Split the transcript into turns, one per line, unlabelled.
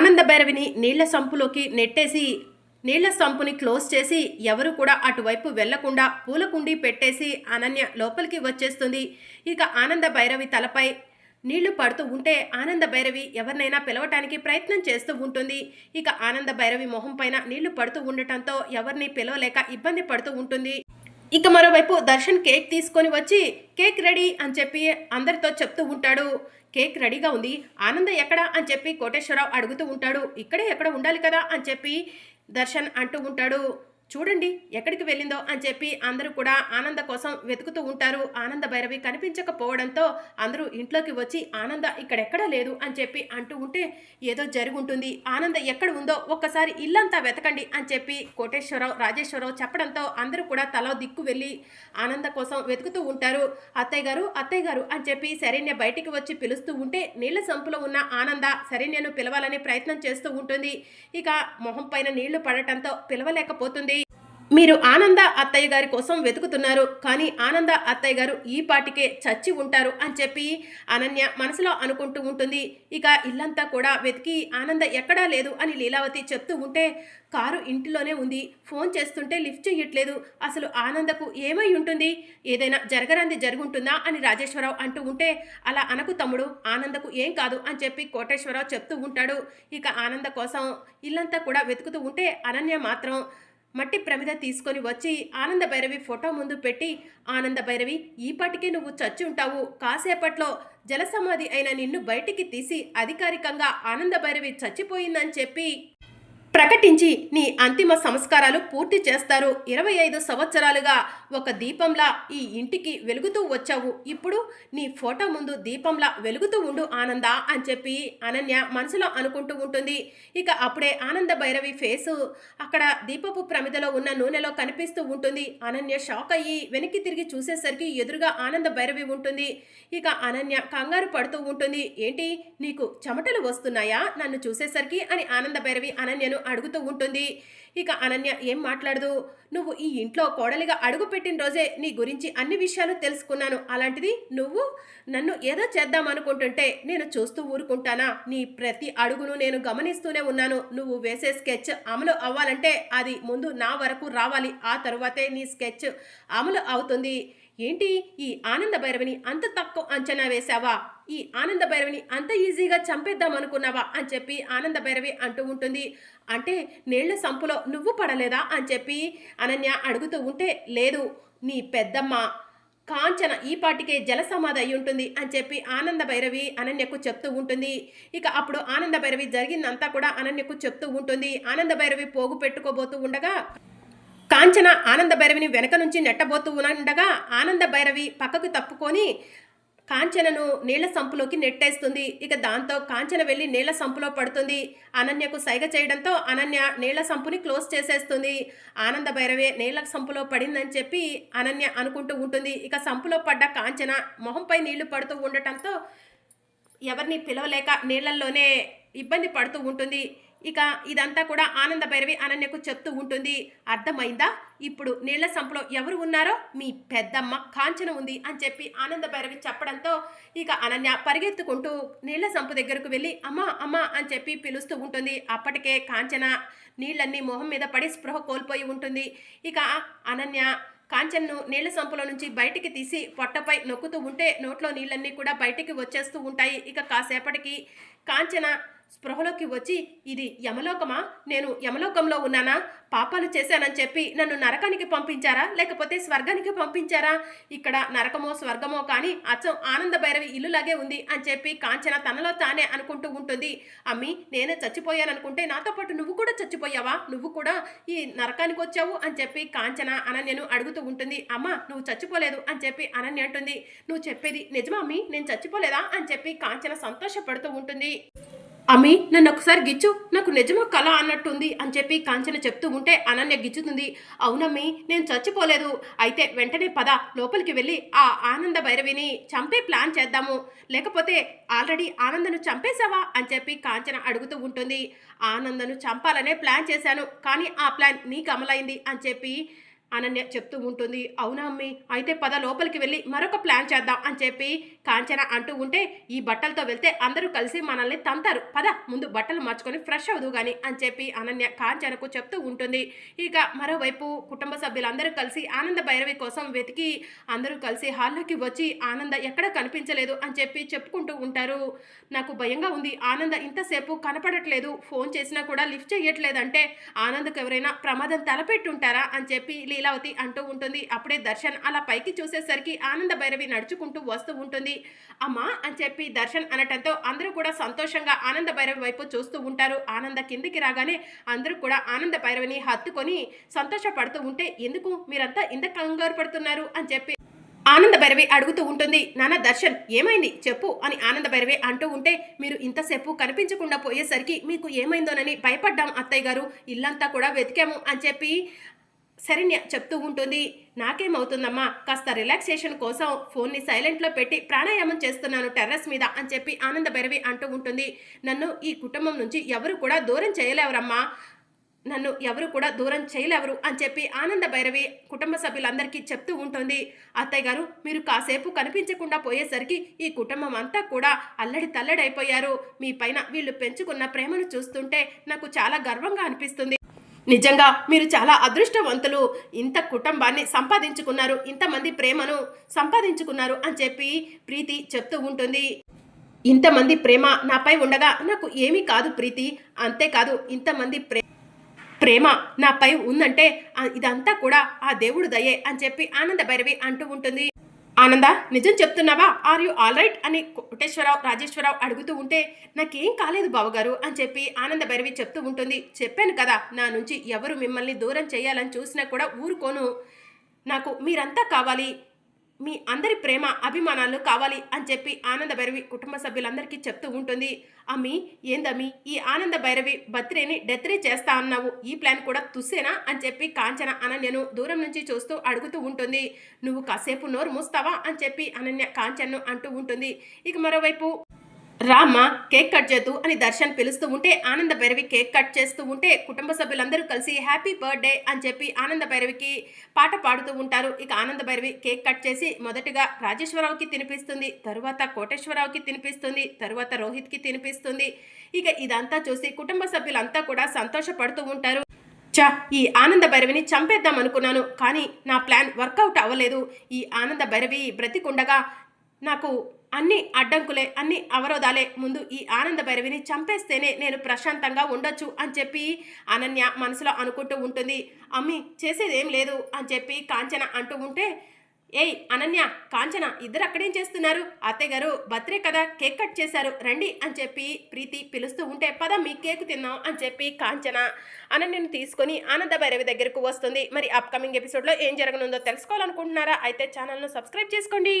ఆనంద భైరవిని నీళ్ళ సంపులోకి నెట్టేసి నీళ్ళ సంపుని క్లోజ్ చేసి ఎవరు కూడా అటువైపు వెళ్ళకుండా పూలకుండి పెట్టేసి అనన్య లోపలికి వచ్చేస్తుంది. ఇక ఆనంద భైరవి తలపై నీళ్ళు పడుతూ ఉంటే ఆనంద భైరవి ఎవరినైనా పిలవటానికి ప్రయత్నం చేస్తూ ఉంటుంది. ఇక ఆనంద భైరవి మొహం పైన నీళ్ళు పడుతూ ఉండటంతో ఎవరిని పిలవలేక ఇబ్బంది పడుతూ ఉంటుంది. ఇక మరోవైపు దర్శన్ కేక్ తీసుకొని వచ్చి కేక్ రెడీ అని చెప్పి అందరితో చెప్తూ ఉంటాడు. కేక్ రెడీగా ఉంది. ఆనంద ఎక్కడ అని చెప్పి కోటేశ్వరరావు అడుగుతూ ఉంటాడు. ఇక్కడే ఎక్కడ ఉండాలి కదా అని చెప్పి దర్శన్ అంటూ ఉంటాడు. చూడండి ఎక్కడికి వెళ్ళిందో అని చెప్పి అందరూ కూడా ఆనంద కోసం వెతుకుతూ ఉంటారు. ఆనంద భైరవి కనిపించకపోవడంతో అందరూ ఇంట్లోకి వచ్చి ఆనంద ఇక్కడెక్కడా లేదు? అని చెప్పి అంటూ ఉంటే ఏదో జరుగుంటుంది. ఆనంద ఎక్కడ ఉందో ఒక్కసారి ఇల్లంతా వెతకండి అని చెప్పి కోటేశ్వరరావు రాజేశ్వరరావు చెప్పడంతో అందరూ కూడా తల దిక్కు వెళ్ళి ఆనంద కోసం వెతుకుతూ ఉంటారు. అత్తయ్య గారు అత్తయ్య గారు అని చెప్పి శరణ్య బయటికి వచ్చి పిలుస్తూ ఉంటే నీళ్ళ సంపులో ఉన్న ఆనంద శరణ్యను పిలవాలని ప్రయత్నం చేస్తూ ఉంటుంది. ఇక మొహం పైన నీళ్ళు పడటంతో పిలవలేకపోతుంది. మీరు ఆనంద అత్తయ్య గారి కోసం వెతుకుతున్నారు కానీ ఆనంద అత్తయ్య గారు ఈ పాటికే చచ్చి ఉంటారు అని చెప్పి అనన్య మనసులో అనుకుంటూ ఉంటుంది. ఇక ఇల్లంతా కూడా వెతికి ఆనంద ఎక్కడా లేదు అని లీలావతి చెప్తూ ఉంటే కారు ఇంటిలోనే ఉంది. ఫోన్ చేస్తుంటే లిఫ్ట్ చేయట్లేదు అసలు ఆనందకు ఏమై ఉంటుంది? ఏదైనా జరగరంది జరుగుంటుందా? అని రాజేశ్వరరావు అంటూ ఉంటే అలా అనకు తమ్ముడు ఆనందకు ఏం కాదు అని చెప్పి కోటేశ్వరరావు చెప్తూ ఉంటాడు. ఇక ఆనంద కోసం ఇల్లంతా కూడా వెతుకుతూ ఉంటే అనన్య మాత్రం మట్టి ప్రమిద తీసుకొని వచ్చి ఆనంద భైరవి ఫోటో ముందు పెట్టి ఆనంద భైరవి ఈ నువ్వు చచ్చి ఉంటావు. కాసేపట్లో జలసమాధి అయిన నిన్ను బయటికి తీసి అధికారికంగా ఆనంద భైరవి చచ్చిపోయిందని చెప్పి ప్రకటించి నీ అంతిమ సంస్కారాలు పూర్తి చేస్తారు. ఇరవై ఐదు సంవత్సరాలుగా ఒక దీపంలా ఈ ఇంటికి వెలుగుతూ వచ్చావు. ఇప్పుడు నీ ఫోటో ముందు దీపంలా వెలుగుతూ ఉండు ఆనంద అని చెప్పి అనన్య మనసులో అనుకుంటూ ఉంటుంది. ఇక అప్పుడే ఆనంద భైరవి ఫేసు అక్కడ దీపపు ప్రమిదలో ఉన్న నూనెలో కనిపిస్తూ ఉంటుంది. అనన్య షాక్ అయ్యి వెనక్కి తిరిగి చూసేసరికి ఎదురుగా ఆనంద భైరవి ఉంటుంది. ఇక అనన్య కంగారు పడుతూ ఉంటుంది. ఏంటి నీకు చెమటలు వస్తున్నాయా? నన్ను చూసేసరికి అని ఆనంద భైరవి అనన్యను అడుగుతూ ఉంటుంది. ఇక అనన్య ఏం మాట్లాడదు. నువ్వు ఈ ఇంట్లో కోడలిగా అడుగు పెట్టిన రోజే నీ గురించి అన్ని విషయాలు తెలుసుకున్నాను. అలాంటిది నువ్వు నన్ను ఏదో చేద్దాం అనుకుంటుంటే నేను చూస్తూ ఊరుకుంటానా? నీ ప్రతి అడుగును నేను గమనిస్తూనే ఉన్నాను. నువ్వు వేసే స్కెచ్ అమలు అవ్వాలంటే అది ముందు నా వరకు రావాలి. ఆ తరువాతే నీ స్కెచ్ అమలు అవుతుంది. ఏంటి? ఈ ఆనంద భైరవిని అంత తక్కువ అంచనా వేశావా? ఈ ఆనంద భైరవిని అంత ఈజీగా చంపేద్దాం అనుకున్నావా? అని చెప్పి ఆనంద భైరవి అంటూ ఉంటుంది. అంటే నీళ్ళ సంపులో నువ్వు పడలేదా? అని చెప్పి అనన్య అడుగుతూ ఉంటే లేదు నీ పెద్దమ్మ కాంచన ఈ పాటికే జలసమాధి అయి ఉంటుంది అని చెప్పి ఆనంద భైరవి అనన్యకు చెప్తూ ఉంటుంది. ఇక అప్పుడు ఆనంద భైరవి జరిగిందంతా కూడా అనన్యకు చెప్తూ ఉంటుంది. ఆనంద భైరవి పోగు పెట్టుకోబోతూ ఉండగా కాంచన ఆనంద భైరవిని వెనక నుంచి నెట్టబోతూ ఉండగా ఆనంద భైరవి పక్కకు తప్పుకొని కాంచనను నీళ్ళ సంపులోకి నెట్టేస్తుంది. ఇక దాంతో కాంచన వెళ్ళి నీళ్ళ సంపులో పడుతుంది. అనన్యకు సైగ చేయడంతో అనన్య నీళ్ళ సంపుని క్లోజ్ చేసేస్తుంది. ఆనంద భైరవే నీళ్ళ సంపులో పడిందని చెప్పి అనన్య అనుకుంటూ ఉంటుంది. ఇక సంపులో పడ్డ కాంచన మొహంపై నీళ్ళు పడుతూ ఉండటంతో ఎవరిని పిలవలేక నీళ్ళల్లోనే ఇబ్బంది పడుతూ ఉంటుంది. ఇక ఇదంతా కూడా ఆనంద భైరవి అనన్యకు చెప్తూ ఉంటుంది. అర్థమైందా? ఇప్పుడు నీళ్ళ సంపులో ఎవరు ఉన్నారో? మీ పెద్దమ్మ కాంచన ఉంది అని చెప్పి ఆనంద భైరవి చెప్పడంతో ఇక అనన్య పరిగెత్తుకుంటూ నీళ్ళ సంపు దగ్గరకు వెళ్ళి అమ్మా అమ్మా అని చెప్పి పిలుస్తూ ఉంటుంది. అప్పటికే కాంచన నీళ్ళన్నీ మొహం మీద పడి స్పృహ కోల్పోయి ఉంటుంది. ఇక అనన్య కాంచన్ను నీళ్ళ సంపులో నుంచి బయటికి తీసి పొట్టపై నొక్కుతూ ఉంటే నోట్లో నీళ్ళన్నీ కూడా బయటికి వచ్చేస్తూ ఉంటాయి. ఇక కాసేపటికి కాంచన స్పృహలోకి వచ్చి ఇది యమలోకమా? నేను యమలోకంలో ఉన్నానా? పాపాలు చేశానని చెప్పి నన్ను నరకానికి పంపించారా? లేకపోతే స్వర్గానికి పంపించారా? ఇక్కడ నరకమో స్వర్గమో కానీ అచ్చం ఆనంద భైరవి ఇల్లులాగే ఉంది అని చెప్పి కాంచన తనలో తానే అనుకుంటూ ఉంటుంది. అమ్మి నేనే చచ్చిపోయాననుకుంటే నాతో పాటు నువ్వు కూడా చచ్చిపోయావా? నువ్వు కూడా ఈ నరకానికి వచ్చావు అని చెప్పి కాంచన అనన్యను అడుగుతూ ఉంటుంది. అమ్మ నువ్వు చచ్చిపోలేదు అని చెప్పి అనన్య అంటుంది. నువ్వు చెప్పేది నిజమా అమ్మి? నేను చచ్చిపోలేదా? అని చెప్పి కాంచన సంతోషపడుతూ ఉంటుంది. అమ్మి నన్ను ఒకసారి గిచ్చు. నాకు నిజమో కళ అన్నట్టుంది అని చెప్పి కాంచన చెప్తూ ఉంటే అనన్య గిచ్చుతుంది. అవునమ్మి నేను చచ్చిపోలేదు. అయితే వెంటనే పద లోపలికి వెళ్ళి ఆ ఆనంద భైరవిని చంపే ప్లాన్ చేద్దాము. లేకపోతే ఆల్రెడీ ఆనందను చంపేశావా అని చెప్పి కాంచన అడుగుతూ ఉంటుంది. ఆనందను చంపాలనే ప్లాన్ చేశాను కానీ ఆ ప్లాన్ నీకు అమలైంది అని చెప్పి అనన్య చెప్తూ ఉంటుంది అవునా అమ్మి అయితే పద లోపలికి వెళ్ళి మరొక ప్లాన్ చేద్దాం అని చెప్పి కాంచన అంటూ ఉంటే ఈ బట్టలతో వెళ్తే అందరూ కలిసి మనల్ని తంతారు పద ముందు బట్టలు మార్చుకొని ఫ్రెష్ అవ్వదు కానీ అని చెప్పి అనన్య కాంచనకు చెప్తూ ఉంటుంది. ఇక మరోవైపు కుటుంబ సభ్యులందరూ కలిసి ఆనంద భైరవి కోసం వెతికి అందరూ కలిసి హాల్లోకి వచ్చి ఆనంద ఎక్కడ కనిపించలేదు అని చెప్పి చెప్పుకుంటూ ఉంటారు. నాకు భయంగా ఉంది ఆనంద ఇంతసేపు కనపడట్లేదు ఫోన్ చేసినా కూడా లిఫ్ట్ చేయట్లేదంటే ఆనందకు ఎవరైనా ప్రమాదం తలపెట్టుంటారా అని చెప్పి లీలావతి అంటూ ఉంటుంది. అప్పుడే దర్శన్ అలా పైకి చూసేసరికి ఆనంద భైరవి నడుచుకుంటూ వస్తూ ఉంటుంది. అమ్మా అని చెప్పి దర్శన్ అనటంతో అందరూ కూడా సంతోషంగా ఆనంద భైరవి వైపు చూస్తూ ఉంటారు. ఆనంద కిందికి రాగానే అందరూ కూడా ఆనంద భైరవిని హత్తుకొని సంతోషపడుతూ ఉంటే ఎందుకు మీరంతా ఇంత కంగారు పడుతున్నారు? అని చెప్పి ఆనంద భైరవి అడుగుతూ ఉంటుంది. నాన్న దర్శన్ ఏమైంది? చెప్పు అని ఆనంద భైరవి అంటూ ఉంటే మీరు ఇంతసేపు కనిపించకుండా పోయేసరికి మీకు ఏమైందోనని భయపడ్డాం అత్తయ్య గారు. ఇల్లంతా కూడా వెతికాము అని చెప్పి శరణ్య చెప్తూ ఉంటుంది. నాకేమవుతుందమ్మా కాస్త రిలాక్సేషన్ కోసం ఫోన్ని సైలెంట్లో పెట్టి ప్రాణాయామం చేస్తున్నాను టెర్రస్ మీద అని చెప్పి ఆనంద భైరవి అంటూ ఉంటుంది. నన్ను ఈ కుటుంబం నుంచి ఎవరు కూడా దూరం చేయలేవరమ్మా. నన్ను ఎవరు కూడా దూరం చేయలేవరు అని చెప్పి ఆనంద భైరవి కుటుంబ సభ్యులందరికీ చెప్తూ ఉంటుంది. అత్తయ్య గారు మీరు కాసేపు కనిపించకుండా పోయేసరికి ఈ కుటుంబం అంతా కూడా అల్లడి తల్లడైపోయారు మీ పైన వీళ్ళు పెంచుకున్న ప్రేమను చూస్తుంటే నాకు చాలా గర్వంగా అనిపిస్తుంది. నిజంగా మీరు చాలా అదృష్టవంతులు. ఇంత కుటుంబాన్ని సంపాదించుకున్నారు ఇంతమంది ప్రేమను సంపాదించుకున్నారు అని చెప్పి ప్రీతి చెప్తూ ఉంటుంది. ఇంతమంది ప్రేమ నాపై ఉండగా నాకు ఏమీ కాదు ప్రీతి. అంతేకాదు ఇంతమంది ప్రే ప్రేమ నాపై ఉందంటే ఇదంతా కూడా ఆ దేవుడు దయే అని చెప్పి ఆనంద భైరవి అంటూ ఉంటుంది. ఆనంద నిజం చెప్తున్నావా? ఆర్ యు ఆల్ రైట్ అని కోటేశ్వరరావు రాజేశ్వరరావు అడుగుతూ ఉంటే నాకేం కాలేదు బావగారు అని చెప్పి ఆనంద భైరవి చెప్తూ ఉంటుంది. చెప్పాను కదా నా నుంచి ఎవరు మిమ్మల్ని దూరం చేయాలని చూసినా కూడా ఊరుకోను. నాకు మీరంతా కావాలి. మీ అందరి ప్రేమ అభిమానాలు కావాలి అని చెప్పి ఆనంద భైరవి కుటుంబ సభ్యులందరికీ చెప్తూ ఉంటుంది. అమ్మి ఏందమ్మి ఈ ఆనంద భైరవి బర్త్డేని డెత్రే చేస్తా అన్నావు. ఈ ప్లాన్ కూడా తుస్సేనా అని చెప్పి కాంచన అనన్యను దూరం నుంచి చూస్తూ అడుగుతూ ఉంటుంది. నువ్వు కాసేపు నోరు మూస్తావా అని చెప్పి అనన్య కాంచన్ను అంటూ ఉంటుంది. ఇక మరోవైపు రామ్మ కేక్ కట్ చేద్దు అని దర్శన్ పిలుస్తూ ఉంటే ఆనంద భైరవి కేక్ కట్ చేస్తూ ఉంటే కుటుంబ సభ్యులందరూ కలిసి హ్యాపీ బర్త్డే అని చెప్పి ఆనంద భైరవికి పాట పాడుతూ ఉంటారు. ఇక ఆనంద భైరవి కేక్ కట్ చేసి మొదటగా రాజేశ్వరరావుకి తినిపిస్తుంది తరువాత కోటేశ్వరరావుకి తినిపిస్తుంది తరువాత రోహిత్కి తినిపిస్తుంది. ఇక ఇదంతా చూసి కుటుంబ సభ్యులంతా కూడా సంతోషపడుతూ ఉంటారు. చా ఈ ఆనంద భైరవిని చంపేద్దాం అనుకున్నాను కానీ నా ప్లాన్ వర్కౌట్ అవ్వలేదు. ఈ ఆనంద భైరవి బ్రతికుండగా నాకు అన్ని అడ్డంకులే అన్ని అవరోధాలే ముందు ఈ ఆనంద భైరవిని చంపేస్తేనే నేను ప్రశాంతంగా ఉండొచ్చు అని చెప్పి అనన్య మనసులో అనుకుంటూ ఉంటుంది. అమ్మి చేసేదేం లేదు అని చెప్పి కాంచన అంటూ ఉంటే ఏయ్ అనన్య కాంచన ఇద్దరు అక్కడేం చేస్తున్నారు? అత్తయ్య గారు బర్త్డే కదా కేక్ కట్ చేశారు రండి అని చెప్పి ప్రీతి పిలుస్తూ ఉంటే పద మీ కేక్ తిందాం అని చెప్పి కాంచన అనన్యను తీసుకొని ఆనంద భైరవి దగ్గరకు వస్తుంది. మరి అప్కమింగ్ ఎపిసోడ్లో ఏం జరగనుందో తెలుసుకోవాలనుకుంటున్నారా? అయితే ఛానల్ను సబ్స్క్రైబ్ చేసుకోండి.